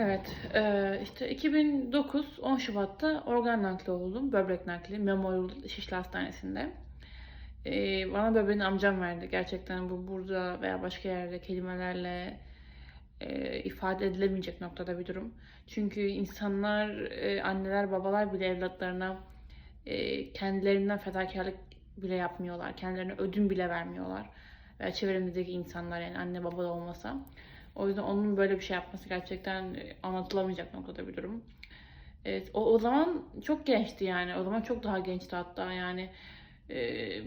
Evet, e, işte 2009 10 Şubat'ta organ nakli oldum. Böbrek nakli Memorial Şişli Hastanesi'nde. E, bana böbreğini amcam verdi. Gerçekten bu burada veya başka yerde kelimelerle e, ifade edilemeyecek noktada bir durum. Çünkü insanlar, anneler, babalar bile evlatlarına kendilerinden fedakarlık bile yapmıyorlar. Kendilerine ödün bile vermiyorlar. Veya çevremizdeki insanlar yani anne baba da olmasa. O yüzden onun böyle bir şey yapması gerçekten e, anlatılamayacak noktada bir durum. Evet, o, o zaman çok gençti yani. O zaman çok daha gençti hatta yani. e,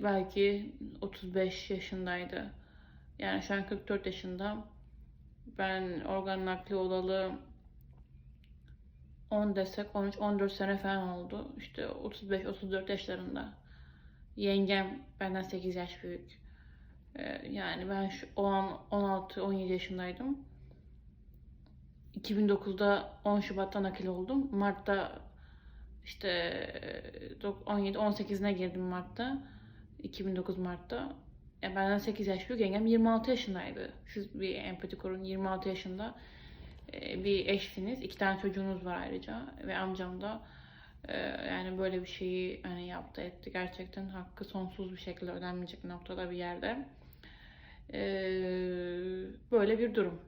belki 35 yaşındaydı. Yani şu an 44 yaşında. Ben organ nakli olalı 10 desek 13-14 sene falan oldu. İşte 35-34 yaşlarında. Yengem benden 8 yaş büyük. Ee, yani ben şu o an 16-17 yaşındaydım. 2009'da 10 Şubat'ta nakil oldum. Mart'ta işte 17-18'ine girdim Mart'ta. 2009 Mart'ta. Ya benden 8 yaş büyük yengem 26 yaşındaydı. Siz bir empati kurun 26 yaşında e, bir eşsiniz. iki tane çocuğunuz var ayrıca ve amcam da e, yani böyle bir şeyi hani yaptı etti. Gerçekten hakkı sonsuz bir şekilde ödenmeyecek noktada bir yerde. E, böyle bir durum.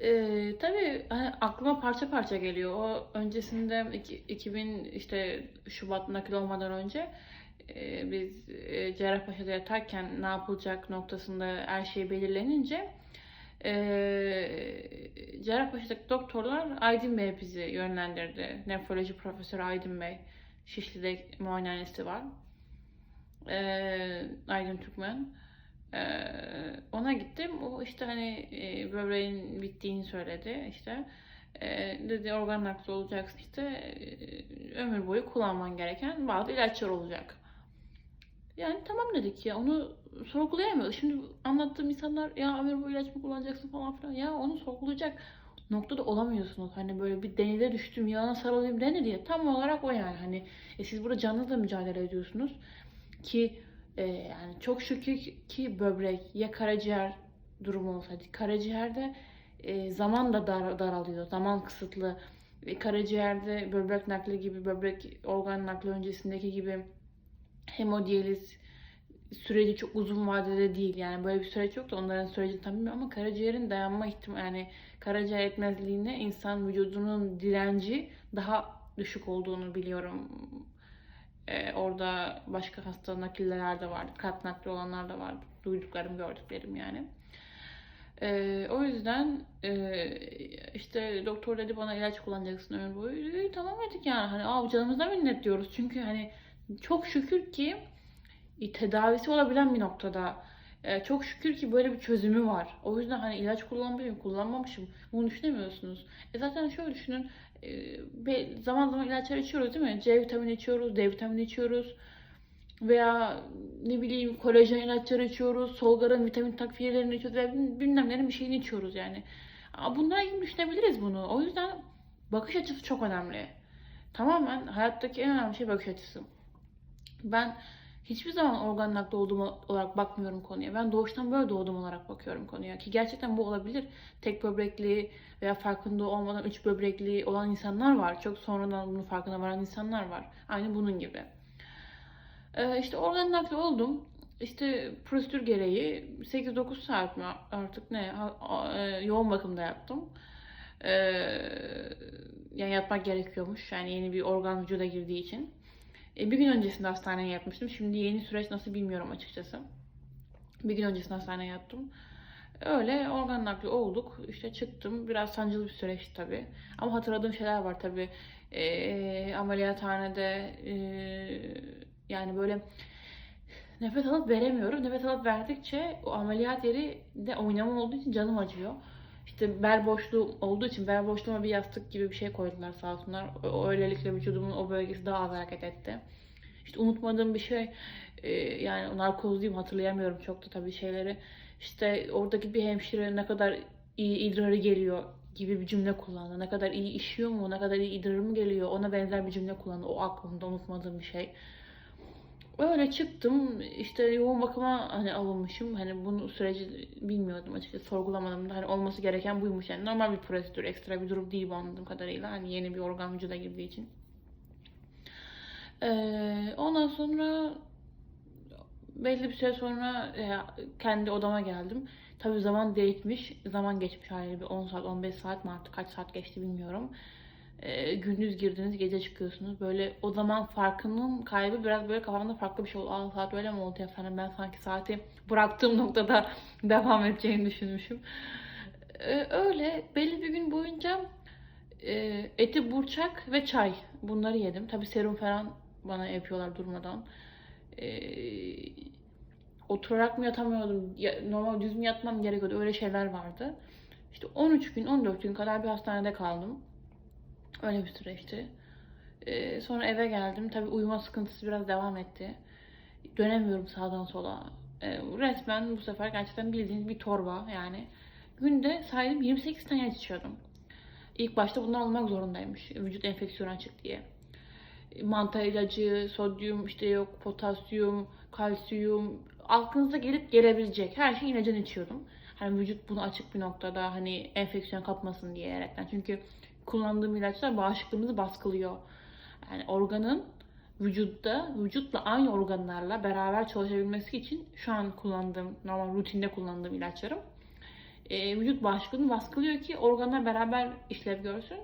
E, tabii hani aklıma parça parça geliyor. O öncesinde iki- 2000 işte Şubat nakil olmadan önce e, biz e, Cerrahpaşa'da yatarken ne yapılacak noktasında her şey belirlenince e, Cerrahpaşa'daki doktorlar Aydın Bey bizi yönlendirdi. Nefroloji profesörü Aydın Bey. Şişli'de muayenehanesi var. E, Aydın Türkmen. E, ona gittim. O işte hani e, böbreğin bittiğini söyledi. İşte e, dedi organ nakli olacaksın işte e, ömür boyu kullanman gereken bazı ilaçlar olacak. Yani tamam dedik ya onu sorgulayamıyoruz. Şimdi anlattığım insanlar ya ömür boyu ilaç mı kullanacaksın falan filan. Ya onu sorgulayacak noktada olamıyorsunuz. Hani böyle bir denize düştüm yağına sarılayım denir ya. Tam olarak o yani. Hani e, siz burada canınızla mücadele ediyorsunuz. Ki e, yani çok şükür ki böbrek ya karaciğer durumu olsaydı. Karaciğerde e, zaman da dar, daralıyor. Zaman kısıtlı. E, karaciğerde böbrek nakli gibi, böbrek organ nakli öncesindeki gibi hemodiyaliz süreci çok uzun vadede değil. Yani böyle bir süreç yok da onların sürecini tam bilmiyorum ama karaciğerin dayanma ihtimali yani karaciğer yetmezliğine insan vücudunun direnci daha düşük olduğunu biliyorum. Ee, orada başka hasta nakilleler de vardı. Kalp nakli olanlar da vardı. Duyduklarım, gördüklerim yani. Ee, o yüzden e, işte doktor dedi bana ilaç kullanacaksın ömür boyu. Tamam dedik yani hani Aa, canımıza minnet diyoruz. Çünkü hani çok şükür ki e, tedavisi olabilen bir noktada. E, çok şükür ki böyle bir çözümü var. O yüzden hani ilaç kullanmışım, kullanmamışım. Bunu düşünemiyorsunuz. E zaten şöyle düşünün. e, zaman zaman ilaçlar içiyoruz değil mi? C vitamini içiyoruz, D vitamini içiyoruz. Veya ne bileyim kolajen ilaçları içiyoruz. Solgar'ın vitamin takviyelerini içiyoruz. Veya bilmem bir şeyini içiyoruz yani. Bunlar gibi düşünebiliriz bunu. O yüzden bakış açısı çok önemli. Tamamen hayattaki en önemli şey bakış açısı. Ben hiçbir zaman organ nakli olduğum olarak bakmıyorum konuya. Ben doğuştan böyle doğdum olarak bakıyorum konuya. Ki gerçekten bu olabilir. Tek böbrekli veya farkında olmadan üç böbrekli olan insanlar var. Çok sonradan bunun farkına varan insanlar var. Aynı bunun gibi. Ee, işte organ nakli oldum. İşte prosedür gereği 8-9 saat mi artık ne e, yoğun bakımda yattım. Ee, yani yatmak gerekiyormuş. Yani yeni bir organ vücuda girdiği için. E, bir gün öncesinde hastaneye yatmıştım. Şimdi yeni süreç nasıl bilmiyorum açıkçası. Bir gün öncesinde hastaneye yattım. Öyle organ nakli olduk. İşte çıktım. Biraz sancılı bir süreç tabii. Ama hatırladığım şeyler var tabii. E, ameliyathanede e, yani böyle nefes alıp veremiyorum. Nefes alıp verdikçe o ameliyat yeri de oynama olduğu için canım acıyor. İşte bel boşluğu olduğu için bel boşluğuma bir yastık gibi bir şey koydular sağ olsunlar. Öylelikle vücudumun o bölgesi daha az hareket etti. İşte unutmadığım bir şey e, yani narkozluyum hatırlayamıyorum çok da tabii şeyleri. İşte oradaki bir hemşire ne kadar iyi idrarı geliyor gibi bir cümle kullandı. Ne kadar iyi işiyor mu, ne kadar iyi idrarı mı geliyor ona benzer bir cümle kullandı. O aklımda unutmadığım bir şey. Öyle çıktım işte yoğun bakıma hani alınmışım hani bunu süreci bilmiyordum açıkçası sorgulamadım da hani olması gereken buymuş yani normal bir prosedür ekstra bir durum değil bu anladığım kadarıyla hani yeni bir organ vücuda girdiği için. Ee, ondan sonra belli bir süre sonra e, kendi odama geldim. Tabii zaman değişmiş, zaman geçmiş haliyle bir 10 saat, 15 saat mi artık kaç saat geçti bilmiyorum. Ee, gündüz girdiniz, gece çıkıyorsunuz. Böyle o zaman farkının kaybı biraz böyle kafamda farklı bir şey oldu. Aa saat öyle mi oldu efendim? Ben sanki saati bıraktığım noktada devam edeceğini düşünmüşüm. Ee, öyle belli bir gün boyunca e, eti burçak ve çay bunları yedim. Tabii serum falan bana yapıyorlar durmadan. Ee, oturarak mı yatamıyordum, ya- normal düz mü yatmam gerekiyordu öyle şeyler vardı. İşte 13 gün 14 gün kadar bir hastanede kaldım. Öyle bir süreçti. Ee, sonra eve geldim. Tabii uyuma sıkıntısı biraz devam etti. Dönemiyorum sağdan sola. Ee, resmen bu sefer gerçekten bildiğiniz bir torba yani. Günde saydım 28 tane içiyordum. İlk başta bunlar olmak zorundaymış. Vücut enfeksiyonu açık diye. Mantar ilacı, sodyum, işte yok potasyum, kalsiyum, aklınıza gelip gelebilecek her şeyin ilacını içiyordum. Hani vücut bunu açık bir noktada hani enfeksiyon kapmasın diyerekten. Çünkü kullandığım ilaçlar bağışıklığımızı baskılıyor. Yani organın vücutta, vücutla aynı organlarla beraber çalışabilmesi için şu an kullandığım, normal rutinde kullandığım ilaçlarım e, vücut bağışıklığını baskılıyor ki organlar beraber işlev görsün.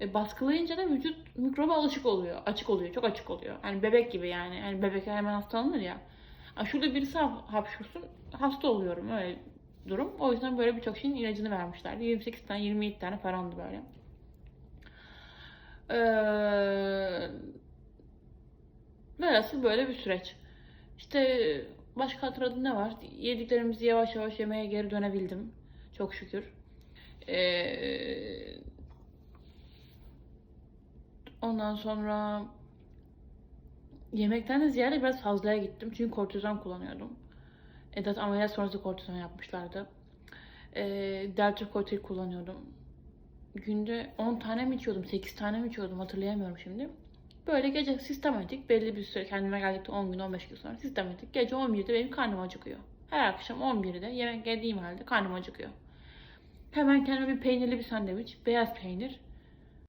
E, baskılayınca da vücut mikroba alışık oluyor. Açık oluyor. Çok açık oluyor. Yani bebek gibi yani. Yani bebekler hemen hastalanır ya. Ha, şurada birisi hap- hapşursun hasta oluyorum öyle durum. O yüzden böyle birçok şeyin ilacını vermişlerdi. 28 tane 27 tane farandı böyle. Ee, velhasıl böyle bir süreç. İşte başka hatırladığım ne var? Yediklerimizi yavaş yavaş yemeye geri dönebildim. Çok şükür. Ee, ondan sonra yemekten de ziyade biraz fazlaya gittim. Çünkü kortizon kullanıyordum. E, zaten ameliyat sonrası kortizon yapmışlardı. E, Delta kullanıyordum. Günde 10 tane mi içiyordum, 8 tane mi içiyordum hatırlayamıyorum şimdi. Böyle gece sistematik belli bir süre kendime geldikten 10 gün 15 gün sonra sistematik gece 11'de benim karnım acıkıyor. Her akşam 11'de yemek yediğim halde karnım acıkıyor. Hemen kendime bir peynirli bir sandviç, beyaz peynir,